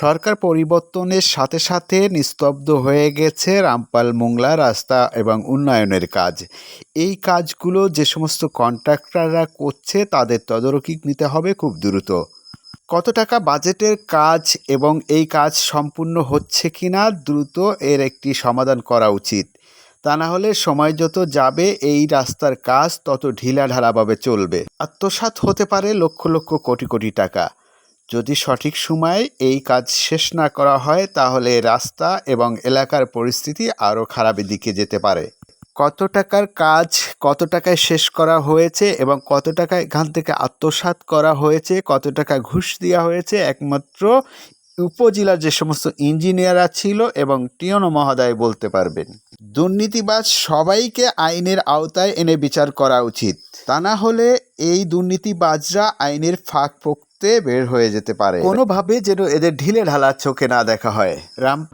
সরকার পরিবর্তনের সাথে সাথে নিস্তব্ধ হয়ে গেছে রামপাল মোংলা রাস্তা এবং উন্নয়নের কাজ। এই কাজগুলো যে সমস্ত কন্ট্রাক্টররা করছে তাদের তদারকি নিতে হবে খুব দ্রুত। কত টাকা বাজেটের কাজ এবং এই কাজ সম্পূর্ণ হচ্ছে কিনা দ্রুত এর একটি সমাধান করা উচিত। তা না হলে সময় যত যাবে, এই রাস্তার কাজ তত ঢিলাঢালাভাবে চলবে। আত্মসাৎ হতে পারে লক্ষ লক্ষ কোটি কোটি টাকা। যদি সঠিক সময়ে এই কাজ শেষ না করা হয়, তাহলে রাস্তা এবং এলাকার পরিস্থিতি আরও খারাপের দিকে যেতে পারে। কত টাকার কাজ কত টাকায় শেষ করা হয়েছে এবং কত টাকা এখান থেকে আত্মসাৎ করা হয়েছে, কত টাকা ঘুষ দেওয়া হয়েছে, একমাত্র উপজেলার যে সমস্ত ইঞ্জিনিয়াররা ছিল এবং টিয়নো মহোদয় বলতে পারবেন। দুর্নীতিবাজ সবাইকে আইনের আওতায় এনে বিচার করা উচিত। তা না হলে এই দুর্নীতিবাজরা আইনের ফাঁক বের হয়ে যেতে পারে। কোনোভাবে যেন এদের ঢিলে ঢালা চোখে না দেখা হয়। রাম